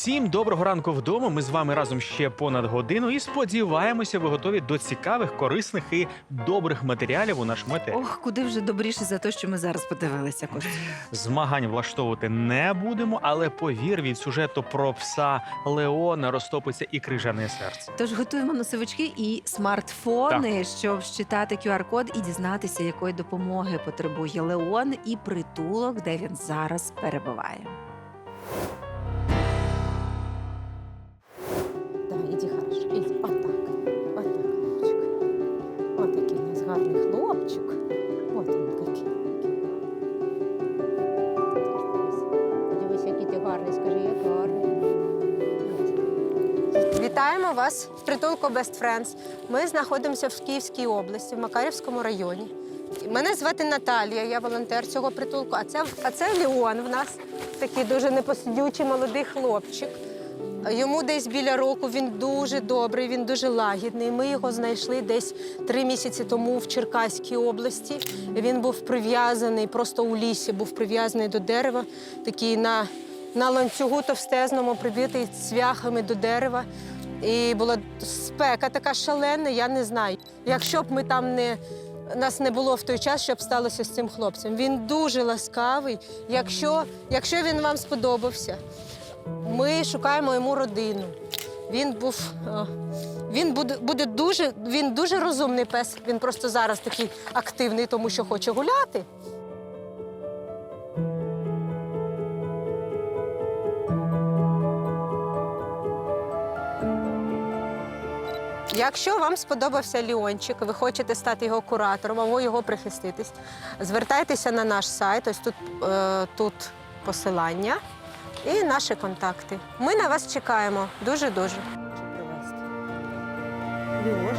Всім доброго ранку вдома. Ми з вами разом ще понад годину і сподіваємося, ви готові до цікавих, корисних і добрих матеріалів у нашому етері. Ох, куди вже добріше за те, що ми зараз подивилися, Костя. Змагань влаштовувати не будемо, але повір від сюжету про пса Леона розтопиться і крижане серце. Тож готуємо носовички і смартфони, щоб щитати QR-код і дізнатися, якої допомоги потребує Леон і притулок, де він зараз перебуває. Гарний хлопчик. Вот він який. Дивись, який ти гарний, скажи, як гарний. Вітаємо вас в притулку Best Friends. Ми знаходимося в Київській області, в Макарівському районі. Мене звати Наталія, я волонтер цього притулку. А це, а це Леон в нас такий дуже непосидючий молодий хлопчик. Йому десь біля року він дуже добрий, він дуже лагідний. Ми його знайшли десь три місяці тому в Черкаській області. Він був прив'язаний просто у лісі, був прив'язаний до дерева, такий на, на ланцюгу товстезному, прибитий цвяхами до дерева. І була спека така шалена, я не знаю. Якщо б ми там не. Нас не було в той час, що б сталося з цим хлопцем. Він дуже ласкавий. Якщо, якщо він вам сподобався, ми шукаємо йому родину. Він був. Він буде, буде дуже, він дуже розумний пес. Він просто зараз такий активний, тому що хоче гуляти. Якщо вам сподобався Ліончик, ви хочете стати його куратором або його прихиститись, звертайтеся на наш сайт. Ось тут, е, тут посилання і наші контакти. Ми на вас чекаємо дуже-дуже. Льош,